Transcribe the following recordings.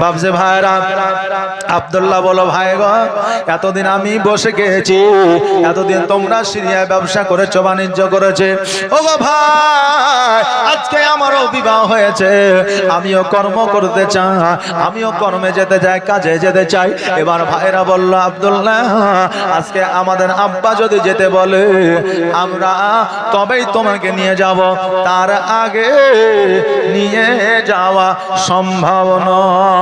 বাবজে ভাইরা, আব্দুল্লাহ বলো, ভাই গো, এতদিন আমি বসে গেছি, এতদিন তোমরা সিরিয়ায় ব্যবসা করেছ, বাণিজ্য করেছে। ও গো ভাই, আজকে আমারও বিবাহ হয়েছে। আমিও কর্ম করতে চাই, আমিও কর্মে যেতে চাই, কাজে যেতে চাই। এবার ভাইরা বলল, আব্দুল্লাহ, আজকে আমাদের আব্বা যদি যেতে বলে, আমরা তবেই তোমাকে নিয়ে যাব। তার আগে নিয়ে যাওয়া সম্ভব নয়।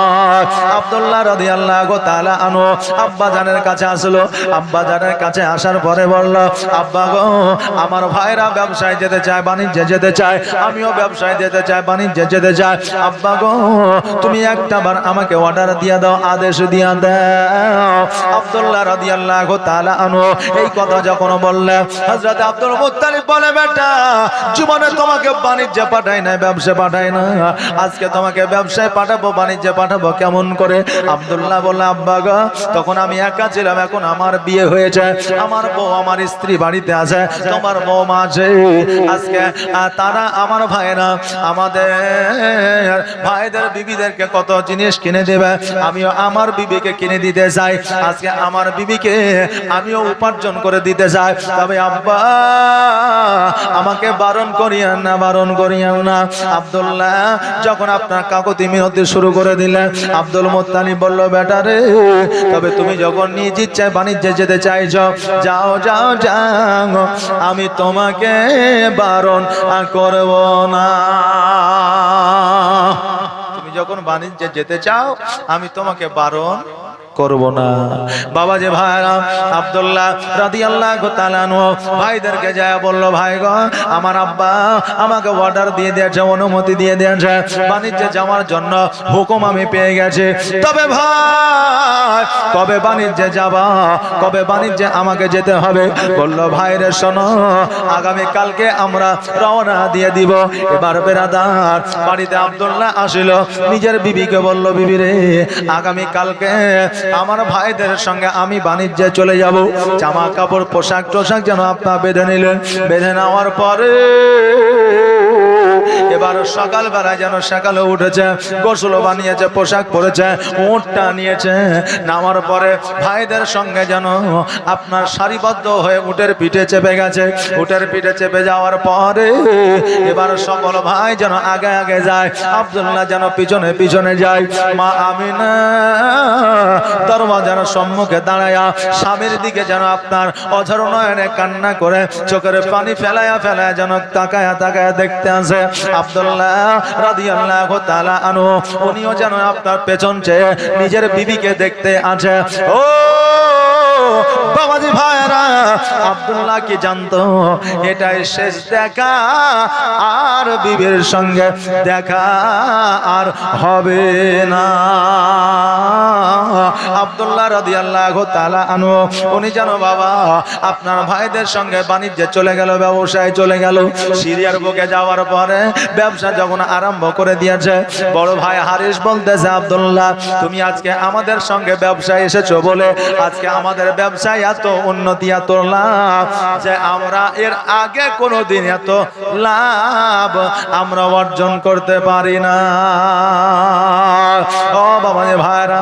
আব্দুল্লাহ রাদিয়াল্লাহু তাআলা আনহু আব্বা জানের কাছে আসলো। আব্বা জানের কাছে আসার পরে বলল, আব্বা গো, আমার ভাইরা ব্যবসায় যেতে চায়, বাণিজ্যে যেতে চায়, আমিও ব্যবসায় যেতে চাই, বাণিজ্যে যেতে চাই আব্বা গো, তুমি একটা বার আমাকে অর্ডার দিয়ে দাও, আদেশ দিয়ে দাও। আব্দুল্লাহ রদি আল্লাহ গো তালা আনো এই কথা যখন বললেন হযরত আব্দুল মুত্তালিব বলে, বেটা, জীবনে তোমাকে বাণিজ্যে পাঠাই না ব্যবসা পাঠাই না আজকে তোমাকে ব্যবসায় পাঠাবো, বাণিজ্যে পাঠাবো, কেমন করে আব্দুল্লাহ বলল, আব্বা গো, তখন আমি একা ছিলাম, এখন আমার বিয়ে হয়েছে। আমার বউ আমার স্ত্রী বাড়িতে আছে। তোমার বউ আছে। আজকে তারা আমার ভাইরা আমাদের ভাইদের বিবিদেরকে কত জিনিস কিনে দেবে। আমিও আমার বিবিকে কিনে দিতে চাই। আজকে আমার বিবিকে আমিও উপার্জন করে দিতে চাই। তবে আব্বা, আমাকে বারণ করিয়েন না, বারণ করিয়েন না। আব্দুল্লাহ, যখন আপনার কাকতি মিনতি শুরু করে দিলেন, আব্দুল মোত্তানি বলল, বেটা রে, তবে তুমি যখন নিজ ইচ্ছায় বাণিজ্যে যেতে চাইছ, যাও যাও যাও, আমি তোমাকে বারণ করব না। যখন বাণিজ্যে যেতে চাও, আমি তোমাকে বারণ করব না। বাবা যে ভাইরা, আব্দুল্লাহ তাআলা আনহু, ভাইদেরকে যায় বলল, ভাই গো, আমার আব্বা আমাকে অর্ডার দিয়ে দিয়েছে, অনুমতি দিয়ে দিয়েছে। বাণিজ্যে যাওয়ার জন্য হুকুম আমি পেয়ে গেছি। তবে ভাই, কবে বাণিজ্যে যাবা? কবে বাণিজ্যে আমাকে যেতে হবে? বলল ভাইরে শোনো আগামী কালকে আমরা রওনা দিয়ে দিব। এবার বেরাদার বাড়িতে আবদুল্লাহ আসিল। নিজের বিবিকে বলল, বিবি রে আগামী কালকে আমার ভাইদের সঙ্গে আমি বাণিজ্যে চলে যাব। জামা কাপড় পোশাক টোশাক যেন আপনার বেঁধে নিলেন। বেঁধে নেওয়ার পরে এবার সকালবেলা যেন সকালে উঠেছে গোসল বানিয়েছে, পোশাক পরেছে, উঁটটা নিয়েছে। নামার পরে ভাইদের সঙ্গে যেন আপনার সারিবদ্ধ হয়ে উটের পিঠে চেপে গেছে। উটের পিঠে চেপে যাওয়ার পরে এবার সকল ভাই যেন আগে আগে যায়, আব্দুল্লাহ যেন পিছনে পিছনে যায়। মা আমিনা দরওয়াজার সম্মুখে দাঁড়ায়া, স্বামীর দিকে যেন আপনার অঝর নয়নে কান্না করে, চোখের পানি ফেলায়া ফেলায়া যেন তাকায়া তাকায়া দেখতে আসে। আব্দুল্লাহ রাদিয়াল্লাহু তাআলা আনহু, উনিও যেন আপনার পেছন চেয়ে নিজের বিবিকে দেখতে আছে ও বাবাজি ভাইরা আব্দুল্লাহ কি জানতো? এটাই শেষ দেখা, আর বিবির সঙ্গে দেখা আর হবে না। আব্দুল্লাহ রাদিয়াল্লাহু তাআলা আনহু, উনি জানো বাবা, আপনার ভাইদের সঙ্গে বাণিজ্যে চলে গেল, ব্যবসায় চলে গেল, সিরিয়ার বুকে যাওয়ার পরে ব্যবসা যখন আরম্ভ করে দিয়েছে, বড় ভাই হারিস বলতেছে, আব্দুল্লাহ, তুমি আজকে আমাদের সঙ্গে ব্যবসায় এসেছ বলে আজকে আমাদের ব্যবসায় এত উন্নতি, এত লাভ যে আমরা এর আগে কোনোদিন এত লাভ আমরা অর্জন করতে পারি না। ও বাবা ভাইরা,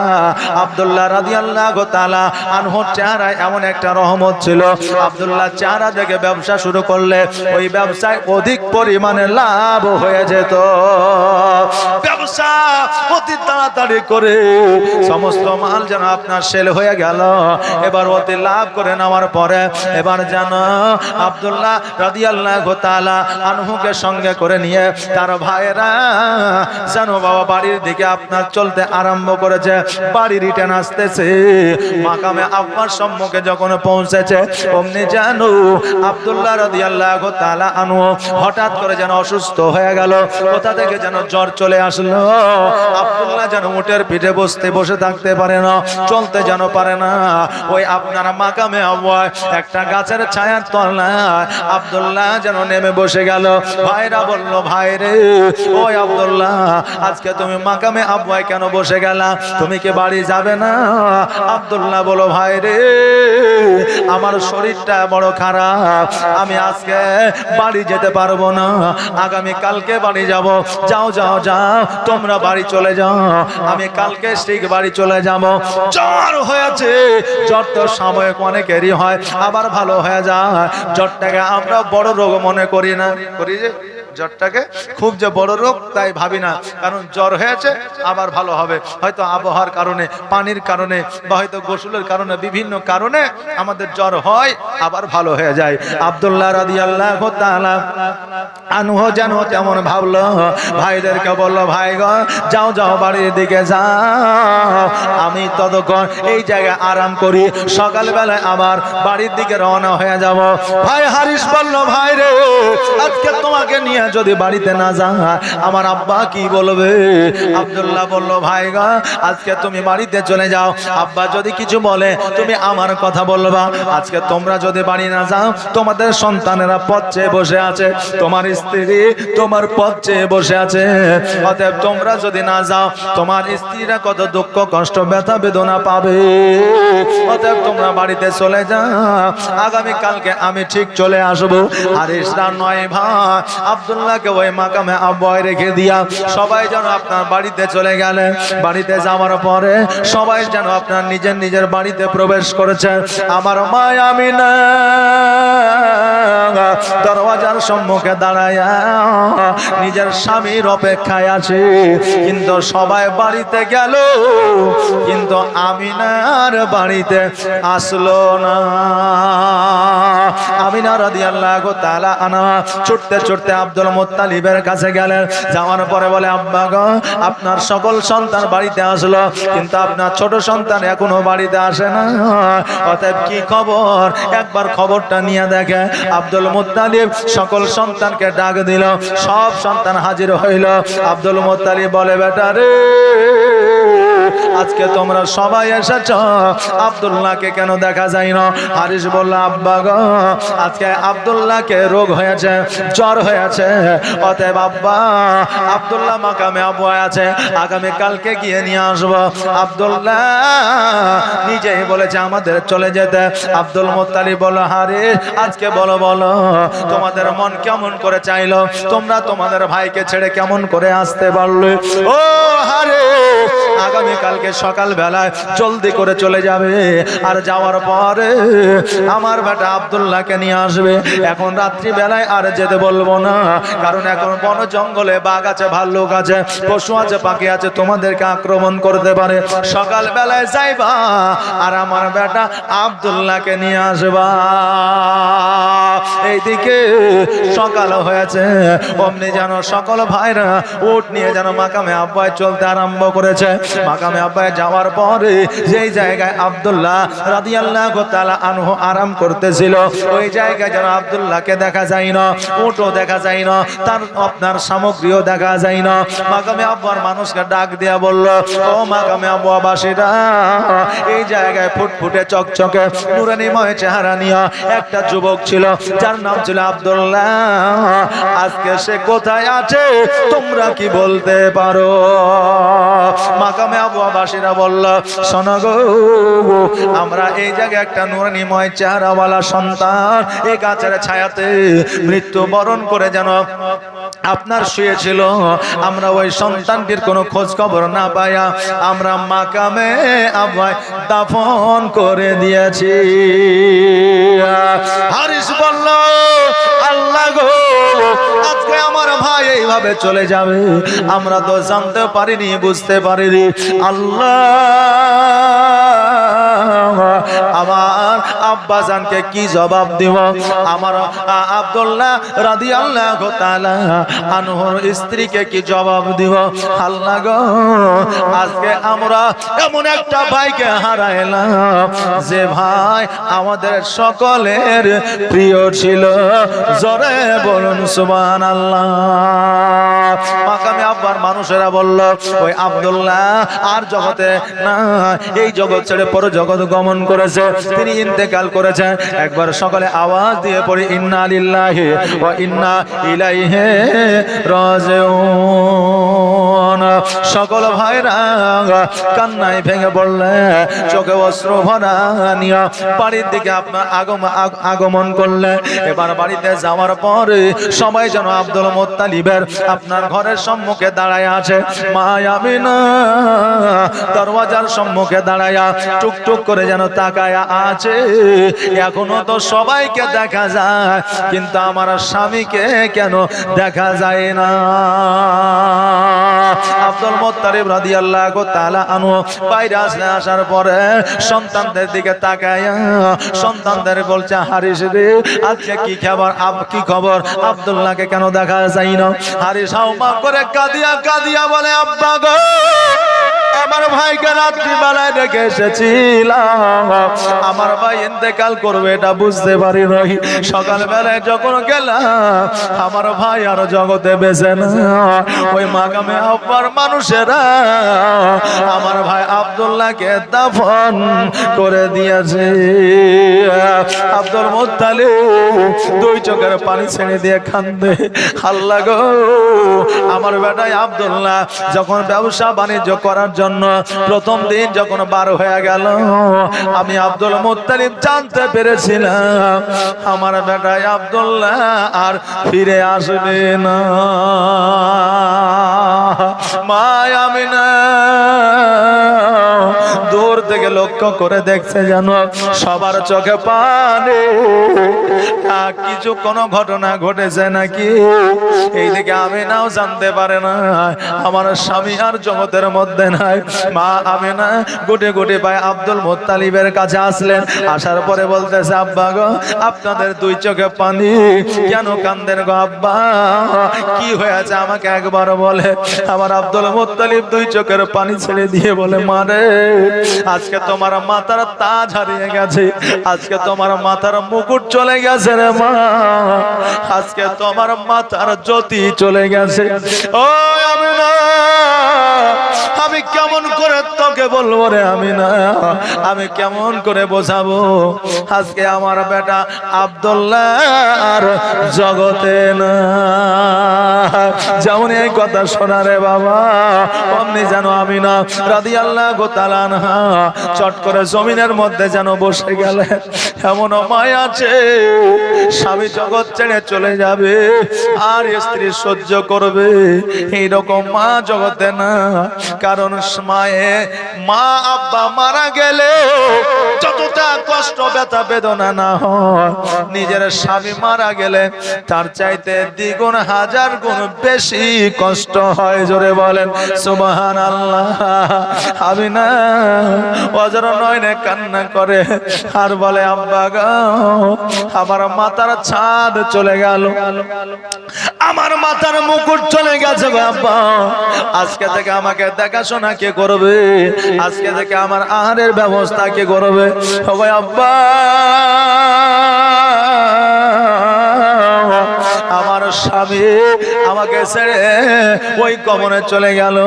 আব্দুল্লাহ রাদিয়াল্লাহু তাআলা আনহুর চেহারায় এমন একটা রহমত ছিল। আবদুল্লাহ চেহারা দেখে ব্যবসা শুরু করলে ওই ব্যবসায় অধিক পরিমাণে লাভ হয়ে যেত। ব্যবসা অতি তাড়াতাড়ি করে সমস্ত মাল যেন আপনার সেল হয়ে গেল। এবার অতি লাভ করে নেওয়ার পরে এবার যেন আব্দুল্লাহ রাদিয়াল্লাহু তাআলা আনহুকে সঙ্গে করে নিয়ে তার ভাইয়েরা যেন বাবা বাড়ির দিকে আপনার চলতে আরম্ভ করেছে, বাড়ি রিটার্ন আসতেছে। মাকামে আব্বার সম্মুখে যখন পৌঁছেছে, অমনি জানো আব্দুল্লাহ রাদিয়াল্লাহু তাআলা আনহু হঠাৎ করে যেন অসুস্থ হয়ে গেল। কোথা থেকে যেন জ্বর চলে আসলো? আব্দুল্লাহ যেন উটের পিঠে বসতে, বসে থাকতে পারে না, চলতে যেন পারে না। ওই আপনার মাকামে আব্বায় একটা গাছের ছায়ার তলায় আব্দুল্লাহ যেন নেমে বসে গেল। ভাইরা বলল, ভাই রে, ওই আব্দুল্লাহ, আজকে তুমি মাকামে আব্বায় কেন বসে গেলা? তুমি কি বাড়ি যাবে যাবে না? আব্দুল্লাহ বলো ভাই রে, আমার শরীরটা বড় খারাপ। আমি আজকে বাড়ি যেতে পারব না। আগামী কালকে বাড়ি যাব। যাও যাও যাও, তোমরা বাড়ি চলে যাও। আমি কালকে ঠিক বাড়ি চলে যাব। জ্বর হয়েছে, জ্বর তো সাময়িক অনেকেরই হয়, আবার ভালো হয়ে যায়। জ্বরটাকে আমরা বড় রোগ মনে করি না। করি যে জ্বরটাকে খুব যে বড় রোগ, তাই ভাবি না। কারণ জ্বর হয়েছে, আবার ভালো হবে। হয়তো আবহাওয়ার কারণে, পানির কারণে, বা হয়তো গোসলের কারণে, বিভিন্ন কারণে আমাদের জ্বর হয়, আবার ভালো হয়ে যায়। আবদুল্লাহ রাদি আল্লাহ আনুহ যেন তেমন ভাবলো, ভাইদেরকে বলল, ভাই গো, যাও যাও, বাড়ির দিকে যাও। আমি ততক্ষণ এই জায়গায় আরাম করি সকালবেলায় আবার বাড়ির দিকে রওনা হয়ে যাব। ভাই, হারিস বলল, ভাই রে, আজকে তোমাকে নিয়ে যদি বাড়িতে না যা আমার আব্বা কি বলবে? আব্দুল্লাহ বলল, ভাই গা, আজকে তুমি বাড়িতে চলে যাও। আব্বা যদি কিছু বলে, তুমি আমার কথা বলবা। আজকে তোমরা যদি বাড়ি না যাও, তোমাদের সন্তানেরা পথ চেয়ে বসে আছে। তোমার স্ত্রী তোমার পথ চেয়ে বসে আছে। অতএব তোমরা যদি না যাও, তোমার স্ত্রীরা কত দুঃখ, কষ্ট, ব্যথা, বেদনা পাবে। অতএব তোমরা বাড়িতে চলে যাও। আগামী কালকে আমি ঠিক চলে আসব। আর ইসরা নয় ভাই আব্দুল্লাহকে ওই মাকামে আব্বায় রেখে দিয়া সবাই যেন আপনার বাড়িতে চলে গেলেন বাড়িতে যাওয়ার পরে সবাই যেন আপনার নিজের নিজের বাড়িতে প্রবেশ করেছে। আমার মায় আমি সম্মুখে দাঁড়ায় নিজের স্বামীর অপেক্ষায় আছে। কিন্তু সবাই বাড়িতে গেল, কিন্তু আমিনার বাড়িতে আসলো না। আমিনা তাআলা আনা ছুটতে ছুটতে আব্দুল মুত্তালিবের কাছে গেলেন। যাওয়ার পরে বলে, আব্বা গো, আপনার সকল সন্তান বাড়িতে আসলো, কিন্তু আপনার ছোট সন্তান এখনও বাড়িতে আসে না। অতএব কি খবর? একবার খবরটা নিয়ে দেখে। আব্দুল মুত্তালিব সকল সন্তানকে ডাক দিল। সব সন্তান হাজির হইল। আব্দুল মোত্তালি বলে বেটা রে। আজকে তোমরা সবাই এসেছ। আব্দুল্লাহকে কেন দেখা যায় না? হারিস বলল, আব্বা গো, আজকে আব্দুল্লাহকে রোগ হয়েছে, জ্বর হয়েছে। অতএব আব্বা, আব্দুল্লাহ মাকামে আবু আছে, আগামী কালকে গিয়ে নিয়ে আসব। আব্দুল্লাহ নিজেই বলেছে, আমাদের চলে যেতে। আব্দুল মোত্তালি বলো হারে আজকে বলো বলো, তোমাদের মন কেমন করে চাইলো? তোমরা তোমাদের ভাইকে ছেড়ে কেমন করে আসতে পারলে? ও হারে আগামী কালকে সকাল বেলায় জলদি করে চলে যাবে। আর যাওয়ার পরে আমার বেটা আবদুল্লাহকে নিয়ে আসবে। এখন রাত্রি বেলায় আর যেতে বলব না। কারণ এখন বন জঙ্গলে বাঘ আছে, ভাল্লুক আছে, পশু আছে, পাখি আছে, তোমাদেরকে আক্রমণ করতে পারে। সকাল বেলায় যাইবা আর আমার বেটা আব্দুল্লাহকে নিয়ে আসবা। এইদিকে সকাল হয়েছে। অমনি যেন সকল ভাইরা উঠ নিয়ে যেন মাকামে আব্বাই চলতে আরম্ভ করেছে। মাকামে আব্বাই যাওয়ার পরে যেই জায়গায় আব্দুল্লাহ রাদিয়াল্লাহু তাআলা আনহু আরাম করতেছিল, ওই জায়গায় যেন আব্দুল্লাহকে দেখা যায় না, উটও দেখা যায় না, তার আপনার সামগ্রীও দেখা যায় না। মাকামে আব্বার মানুষকে ডাক দিয়া বলল, ও মাকামে আব্বা বাসীরা, এই জায়গায় ফুটফুটে চকচকে, নুরানিময় চেহারা নিয়ে একটা যুবক ছিল, যার নাম ছিল আব্দুল্লাহ। আজকে সে কোথায় আছে, তোমরা কি বলতে পারো? মাকামে আবহাওয়াবাসীরা বলল, শোনো আমরা এই জায়গায় একটা নুরানিময় চেহারাওয়ালা সন্তান, এই গাছের ছায়াতে মৃত্যু বরণ করে যেন আপনার শুয়েছিল। আমরা ওই সন্তানটির কোনো খোঁজ খবর না পাইয়া আমরা মাকামে আবাই দাফন করে দিয়েছি। হারিস বলল, আল্লাহ গো, আজকে আমার এইভাবে চলে যাবে? আমরা তো জানতে পারিনি বুঝতে পারিনি। আল্লাহ আমার আব্বা কি জবাব দিব? আমার আব্দুল্লাহ রাদি আল্লাহ আনহর স্ত্রীকে কি জবাব দিব? আল্লাহ আজকে আমরা এমন একটা ভাইকে হারাইলাম, যে ভাই আমাদের সকলের প্রিয় ছিল। জরে বলুন সুবান আল্লাহ আব্বার মানুষেরা বলল, ওই আব্দুল্লাহ আর জগতে না এই জগৎ ছেড়ে পর জগৎ গমন করেছে। তিনি করেছে। একবার সকালে আওয়াজ দিয়ে পড়ি, ইন্না লিল্লাহি ওয়া ইন্না ইলাইহি রাজিউন। সকল ভাইরা কান্নায় ভেঙে পড়লে, চোখে অস্ত্র ভরা বাড়ির দিকে আপনার আগম আগমন করলে। এবার বাড়িতে যাওয়ার পরে সবাই যেন আব্দুল মোত্তালিবের আপনার ঘরের সম্মুখে দাঁড়ায় আছে। মা আমিনা দরওয়াজার সম্মুখে দাঁড়ায়া টুকটুক করে যেন তাকায়া আছে। এখনও তো সবাইকে দেখা যায়, কিন্তু আমার স্বামীকে কেন দেখা যায় না? আব্দুল মোত্তালিব রাদিয়াল্লাহু তাআলা আনহু বাইরে আসলে আসার পরে সন্তানদের দিকে তাকায়া সন্তানদের বলছে, হারিস রে, আজকে কি খবর? আব, কি খবর? আব্দুল্লাহকে কেন দেখা যায় না? হারিস হাউমা করে কাঁদিয়া কাঁদিয়া বলে, আব্বা গো আমার ভাইকে রাত্রি বেলায় রেখে এসেছিলাম। আমার ভাই ইন্তেকাল করবে, এটা বুঝতে পারি নাই। সকাল বেলায় যখন গেলাম, আমার ভাই আর জগতে বেঁচে না। ওই মাগামে আব্বার মানুষেরা আমার ভাই আব্দুল্লাহকে দাফন করে দিয়েছে। আব্দুল মোত্তালে দুই চোখের পানি ছেড়ে দিয়ে কান্দে আল্লাহ গো, আমার বেটাই আব্দুল্লাহ, যখন ব্যবসা বাণিজ্য করার জন্য প্রথম দিন যখন বার হয়ে গেল, আমি আব্দুল মুতালিব জানতে পেরেছিলাম, আমার বেটাই আবদুল্লাহ আর ফিরে আসবে না। মায় আমি না দূর থেকে লক্ষ্য করে দেখছে যেন সবার চোখে পানি। কিছু কোনো ঘটনা ঘটেছে নাকি? এইদিকে আমি নাও জানতে পারে না। আমার স্বামী আর জগতের মধ্যে নাই। মা আমি না গুটে গুটে পায় আব্দুল মোত্তালিবের কাছে আসলেন। আসার পরে বলতেছে, আব্বা গো, আপনাদের দুই চোখে পানি। কেন কান্দেন গো আব্বা? কি হয়েছে আমাকে একবার বলে। আমার আব্দুল মোত্তালিব দুই চোখের পানি ছেড়ে দিয়ে বলে মারে আজকে তোমার মাথার তাজ হারিয়ে গেছে। আজকে তোমার মাথার মুকুট চলে গেছে রে মা। আজকে তোমার মাথার জ্যোতি চলে গেছে। ও আমি না আমি কেমন করে তোকে বলব রে আমি না। আমি কেমন করে বোঝাবো? আজকে আমার বেটা আবদুল্লাহ জগতে না। যেমন এই কথা শোনা রে বাবা, অমনি যেন আমি না রাদি আল্লাহ গোতালান চট করে জমিনের মধ্যে যেন বসে গেলে এমন মায় আছে। স্বামী জগৎ ছেড়ে চলে যাবে, আর স্ত্রী সহ্য করবে। এইরকম মা জগতে না। কারণ মায়ে মা আব্বা মারা গেলে যতটা কষ্ট, ব্যথা, বেদনা না হয়, নিজের স্বামী মারা গেলে তার চাইতে দ্বিগুণ, হাজার গুণ বেশি কষ্ট হয়। জোরে বলেন সুবাহান আল্লাহ আমি না অজর নয়নে কান্না করে আর বলে, আব্বা গো, আমার মাথার ছাদ চলে গেল। আমার মাথার মুকুট চলে গেছে গো আব্বা। আজকে থেকে আমাকে দেখাশোনা কে করবে? আজকে থেকে আমার আহারের ব্যবস্থা কে করবে? সবাই আব্বা। আমার স্বামী আমাকে ছেড়ে ওই কমনে চলে গেল।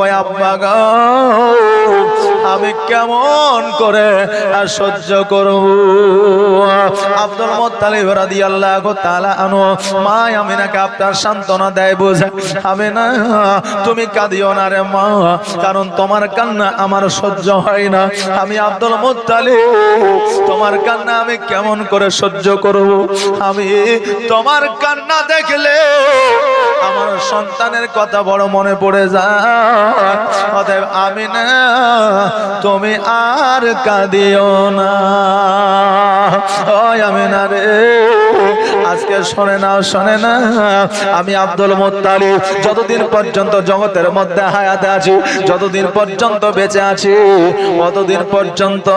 ওই আব্বা গো। আমি কেমন করে আর সহ্য করব? আব্দুল মোত্তালিব রাদিয়াল্লাহু তাআলা আনহু, মা আমিনাকে আপনার সান্ত্বনা দেয় বোঝা, আমি না, তুমি কাঁদিও না রে মা, কারণ তোমার কান্না আমার সহ্য হয় না। আমি আব্দুল মোত্তালিব, তোমার কান্না আমি কেমন করে সহ্য করব? আমি তোমার কান্না দেখলে আমার সন্তানের কথা বড় মনে পড়ে যায়। অতএব আমি না তুমি আর কাঁদিও না। ওই আমি না রে আজকে শোনে না শোনে না। আমি আব্দুল মোত্তালিব যতদিন পর্যন্ত জগতের মধ্যে হায়াতে আছি, যতদিন পর্যন্ত বেঁচে আছি ততদিন পর্যন্ত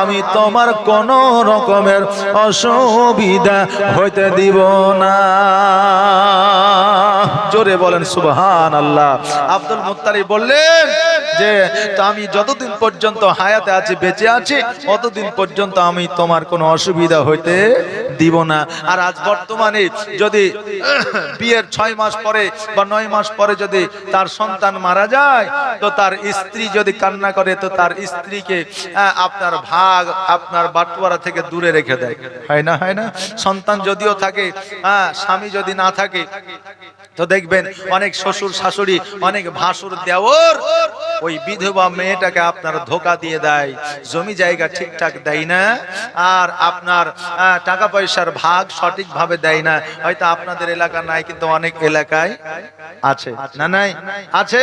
আমি তোমার কোন রকমের অসুবিধা হইতে দিব না। জোরে বলেন সুবহান আল্লাহ আব্দুল মুত্তালিব বললেন যে আমি যতদিন পর্যন্ত হায়াতে আছি, বেঁচে আছি ততদিন পর্যন্ত আমি তোমার কোনো অসুবিধা হইতে দিব না। আর আজ বর্তমানে যদি বিয়ের ছয় মাস পরে বা নয় মাস পরে যদি তার সন্তান মারা যায়, তো তার স্ত্রী যদি কান্না করে, তো তার স্ত্রীকে আপনার ভাগ আপনার বাটুয়ারা থেকে দূরে রেখে দেয়। হয় না হয় না? সন্তান যদিও থাকে হ্যাঁ স্বামী যদি না থাকে, তো দেখবেন অনেক শ্বশুর শাশুড়ি, অনেক ভাসুর দেওর ওই বিধবা মেয়েটাকে আপনার ধোকা দিয়ে দেয়, জমি জায়গা ঠিকঠাক দেয় না, আর আপনার টাকা পয়সার ভাগ সঠিকভাবে দেয় না। হয়তো আপনাদের এলাকা নাই, কিন্তু অনেক এলাকায় আছে। না নাই? আছে।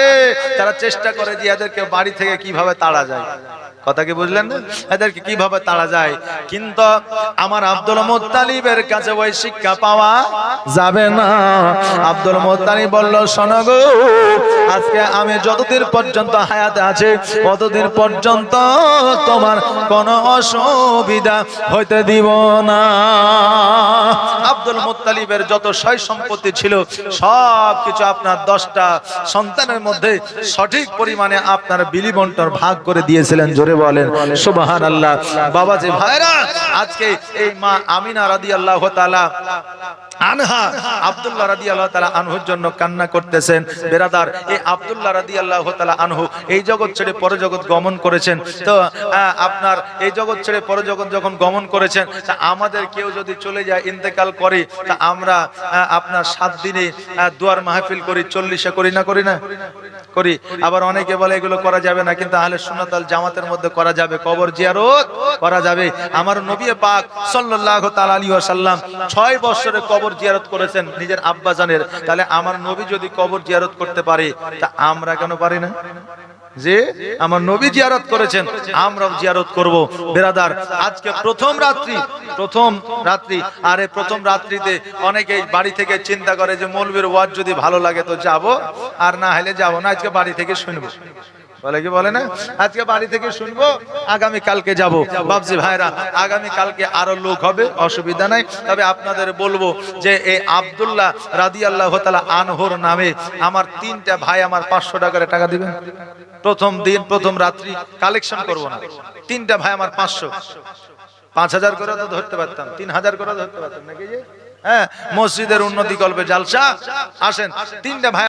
তারা চেষ্টা করে যে এদেরকে বাড়ি থেকে কীভাবে তাড়া যায়। কথা কি বুঝলেন? এদেরকে কীভাবে তাড়া যায়? কিন্তু আমার আব্দুল মোত্তালিবের কাছে ওই শিক্ষা পাওয়া যাবে না। আব্দুল মোত্তালিব বলল, শোনো গো, আজকে আমি যতদিন পর্যন্ত হায়াতে আছে ততদিন পর্যন্ত তোমার কোনো অসুবিধা হইতে দিব না। আব্দুল মুত্তালিবের যত সয় সম্পত্তি ছিল, সব কিছু আপনার দশটা সন্তানের মধ্যে সঠিক পরিমাণে আপনার বিলি বন্টন ভাগ করে দিয়েছিলেন, জোরে বলেন। সুবাহান আল্লাহ বাবাজি ভাইরা, আজকে এই মা আমিনা রাদি আল্লাহ আনহা আব্দুল্লাহ রাদি আল্লাহ তালা আনহুর জন্য কান্না করতেছেন। বেরাদার, এই আব্দুল্লাহ রাদি আল্লাহ তালা আনহু এই জগৎ ছেড়ে পরজগৎ গমন করেছেন। তো আপনার এই জগৎ ছেড়ে পরজগৎ যখন গমন করেছেন, তা আমাদের কেউ যদি চলে যায়, ইন্তেকাল করে, তা আমরা আপনার সাত দিনে দুয়ার মাহফিল করি, চল্লিশে করি না করি না? করি। আবার অনেকে বলে এগুলো করা যাবে না, কিন্তু আহলে সুন্নাতাল জামাতের মধ্যে করা যাবে। কবর জিয়ারত করা যাবে। আমার নবী পাক সাল্লাল্লাহু তাআলা আলাইহি ওয়াসাল্লাম 6 বছরে কবর জিয়ারত করেছেন নিজের আব্বা জানের, তাহলে আমার নবী যদি কবর জিয়ারত করতে পারে, তা আমরা কেন পারি না? যে আমার নবী জিয়ারত করেছেন, আমরাও জিয়ারত করব। বেরাদার, আজকে প্রথম রাত্রি প্রথম রাত্রি, আর এই প্রথম রাত্রিতে অনেকেই বাড়ি থেকে চিন্তা করে যে মৌলবীর ওয়াজ যদি ভালো লাগে তো যাব, আর না হলে যাব না, আজকে বাড়ি থেকে শুনব। বলে কি বলে না? আজকে বাড়ি থেকে শুনব, আগামী কালকে যাব। বাবজি ভাইরা, আগামী কালকে আরও লোক হবে, অসুবিধা নাই। তবে আপনাদের বলব যে এই আব্দুল্লাহ রাদি আল্লাহ আনহর নামে আমার তিনটা ভাই আমার পাঁচশো টাকার টাকা দিবেন। প্রথম দিন, প্রথম রাত্রি কালেকশন করব না। তিনটা ভাই আমার পাঁচশো। পাঁচ হাজার করে তো ধরতে পারতাম, তিন হাজার করে ধরতে পারতাম নাকি? হ্যাঁ মসজিদের উন্নতি কল্পে জালসা। আসেন, তিনটা ভাই